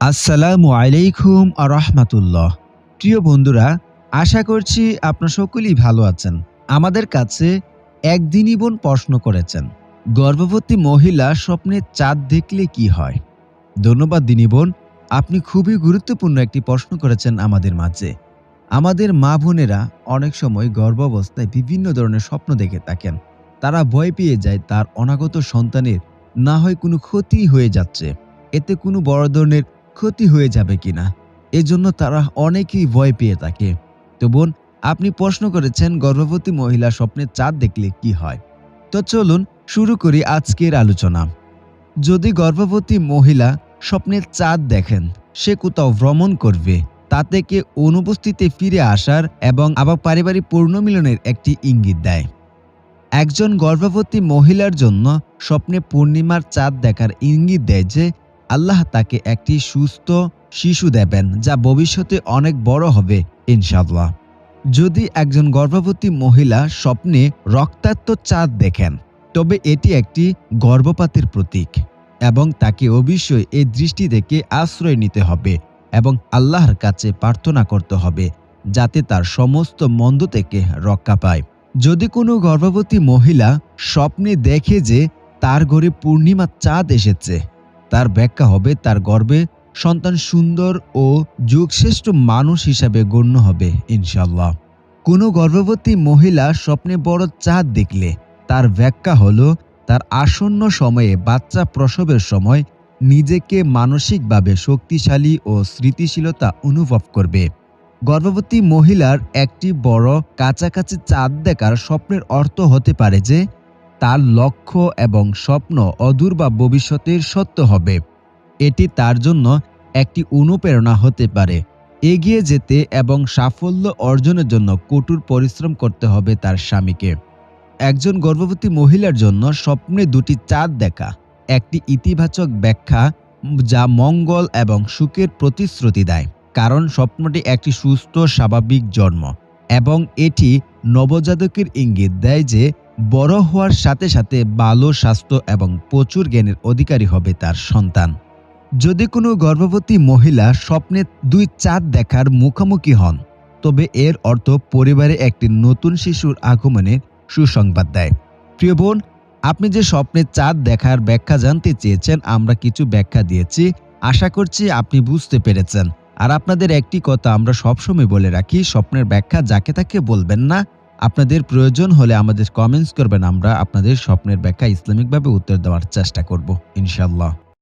আসসালামু আলাইকুম আরহামাতুল্লাহ প্রিয় বন্ধুরা, আশা করছি আপনার সকলেই ভালো আছেন। আমাদের কাছে একদিনই বোন প্রশ্ন করেছেন, গর্ভবতী মহিলা স্বপ্নে চাঁদ দেখলে কি হয়? ধন্যবাদ দিনী বোন, আপনি খুবই গুরুত্বপূর্ণ একটি প্রশ্ন করেছেন আমাদের মাঝে। আমাদের মা বোনেরা অনেক সময় গর্ভাবস্থায় বিভিন্ন ধরনের স্বপ্ন দেখে থাকেন। তারা ভয় পেয়ে যায় তার অনাগত সন্তানের না হয় কোনো ক্ষতি হয়ে যাচ্ছে। এতে কোনো বড় ধরনের ক্ষতি হয়ে যাবে কিনা, এজন্য তারা অনেকেই ভয় পেয়ে থাকে। তো বোন, আপনি প্রশ্ন করেছেন গর্ভবতী মহিলা স্বপ্নে চাঁদ দেখলে কি হয়। তো চলুন শুরু করি আজকের আলোচনা। যদি গর্ভবতী মহিলা স্বপ্নে চাঁদ দেখেন, সে কোথাও ভ্রমণ করবে, তা থেকে অনুপস্থিতিতে ফিরে আসার এবং আবার পারিবারিক পূর্ণমিলনের একটি ইঙ্গিত দেয়। একজন গর্ভবতী মহিলার জন্য স্বপ্নে পূর্ণিমার চাঁদ দেখার ইঙ্গিত দেয় যে আল্লাহ তাকে একটি সুস্থ শিশু দেবেন, যা ভবিষ্যতে অনেক বড় হবে ইনশাল্লাহ যদি একজন গর্ভবতী মহিলা স্বপ্নে রক্তাক্ত চাঁদ দেখেন, তবে এটি একটি গর্ভপাতের প্রতীক এবং তাকে অবশ্যই এই দৃষ্টি থেকে আশ্রয় নিতে হবে এবং আল্লাহর কাছে প্রার্থনা করতে হবে, যাতে তার সমস্ত মন্দ থেকে রক্ষা পায়। যদি কোনো গর্ভবতী মহিলা স্বপ্নে দেখে যে তার ঘরে পূর্ণিমা চাঁদ এসেছে তার ব্যাখ্যা হবে, তার গর্বে সন্তান সুন্দর ও যুগশ্রেষ্ঠ মানুষ হিসাবে গণ্য হবে ইনশাল্লাহ কোনো গর্ভবতী মহিলা স্বপ্নে বড় চাঁদ দেখলে, তার ব্যাখ্যা হলো, তার আসন্ন সময়ে, বাচ্চা প্রসবের সময়, নিজেকে মানসিকভাবে শক্তিশালী ও স্মৃতিশীলতা অনুভব করবে। গর্ভবতী মহিলার একটি বড়, কাছাকাছি চাঁদ দেখার স্বপ্নের অর্থ হতে পারে যে তার লক্ষ্য এবং স্বপ্ন অদূর বা ভবিষ্যতের সত্য হবে। এটি তার জন্য একটি অনুপ্রেরণা হতে পারে। এগিয়ে যেতে এবং সাফল্য অর্জনের জন্য কঠোর পরিশ্রম করতে হবে তার স্বামীকে। একজন গর্ভবতী মহিলার জন্য স্বপ্নে দুটি চাঁদ দেখা, একটি ইতিবাচক ব্যাখ্যা যা মঙ্গল এবং সুখের প্রতিশ্রুতি দেয়, কারণ স্বপ্নটি একটি সুস্থ, স্বাভাবিক জন্ম। এবং এটি নবজাতকের ইঙ্গিত দেয় যে বড় হওয়ার সাথে সাথে ভালো স্বাস্থ্য এবং প্রচুর জ্ঞানের অধিকারী হবে তার সন্তান। যদি কোনো গর্ভবতী মহিলা স্বপ্নে দুই চাঁদ দেখার মুখোমুখি হন, তবে এর অর্থ পরিবারে একটি নতুন শিশুর আগমনের সুসংবাদ দেয়। প্রিয় বোন, আপনি যে স্বপ্নে চাঁদ দেখার ব্যাখ্যা জানতে চেয়েছেন, আমরা কিছু ব্যাখ্যা দিয়েছি। আশা করছি আপনি বুঝতে পেরেছেন। আর আপনাদের একটি কথা আমরা সবসময় বলে রাখি, স্বপ্নের ব্যাখ্যা যাকে তাকে বলবেন না। আপনাদের প্রয়োজন হলে আমাদের কমেন্টস করবেন, আমরা আপনাদের স্বপ্নের ব্যাখ্যা ইসলামিকভাবে উত্তর দেওয়ার চেষ্টা করব ইনশাল্লাহ